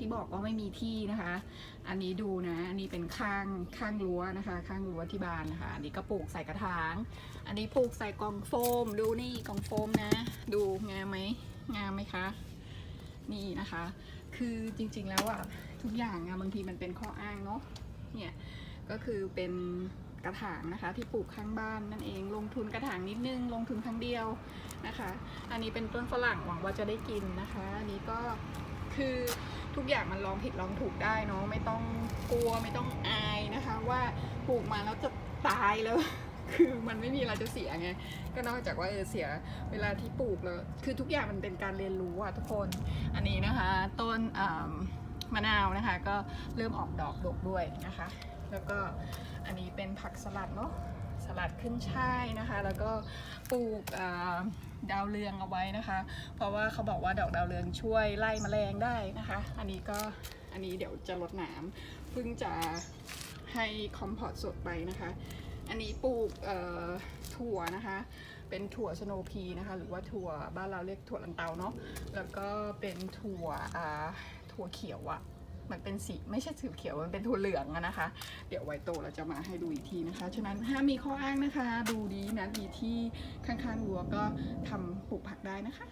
ที่บอกว่าไม่มีที่นะคะ อันนี้ดูนะ อันนี้เป็นข้างข้างรั้วนะคะ ข้างรั้วที่บ้านนะคะ อันนี้ก็ปลูกใส่กระถาง อันนี้ปลูกใส่กล่องโฟม ดูนี่กล่องโฟมนะ ดูงามไหมงามไหมคะ นี่นะคะ คือจริงๆแล้วอะทุกอย่างอะบางทีมันเป็นข้ออ้างเนาะ เนี่ยก็คือเป็นกระถางนะคะที่ปลูกข้างบ้านนั่นเองลงทุนกระถางนิดนึงลงทุนครั้งเดียวนะคะ อันนี้เป็นต้นฝรั่งหวังว่าจะได้กินนะคะ อันนี้ก็ คือทุกอย่างมันลองผิดลองถูกได้เนาะไม่ต้องกลัวไม่ต้องอายนะคะ ว่าปลูกมาแล้วจะตายแล้ว คือมันไม่มีอะไรจะเสียไงก็นอกจากว่าเออเสียเวลาที่ปลูกแล้ว คือทุกอย่างมันเป็นการเรียนรู้อะทุกคนอันนี้นะคะ ต้นมะนาวนะคะ ก็เริ่มออกดอกดกด้วยนะคะ แล้วก็อันนี้เป็นผักสลัดเนาะ สลัดขึ้นช่ายนะคะ แล้วก็ปลูกดาวเรืองเอาไว้นะคะ เพราะว่าเขาบอกว่าดอกดาวเรืองช่วยไล่แมลงได้นะคะ อันนี้ก็อันนี้เดี๋ยวจะลดน้ำเพิ่งจะให้คอมพอร์ตสดไปนะคะ อันนี้ปลูกถั่วนะคะ เป็นถั่วสโนพีนะคะ หรือว่าถั่วบ้านเราเรียกถั่วลันเตาเนาะแล้วก็เป็นถั่วถั่วเขียวอะ มันเป็นสีไม่ใช่สีเขียวมันเป็นโทเหลืองอะนะคะ เดี๋ยวไวโตเราจะมาให้ดูอีกทีนะคะ ฉะนั้นห้ามมีข้ออ้างนะคะ ดูดีนะดีที่ข้างๆวัวก็ทำปลูกผักได้นะคะ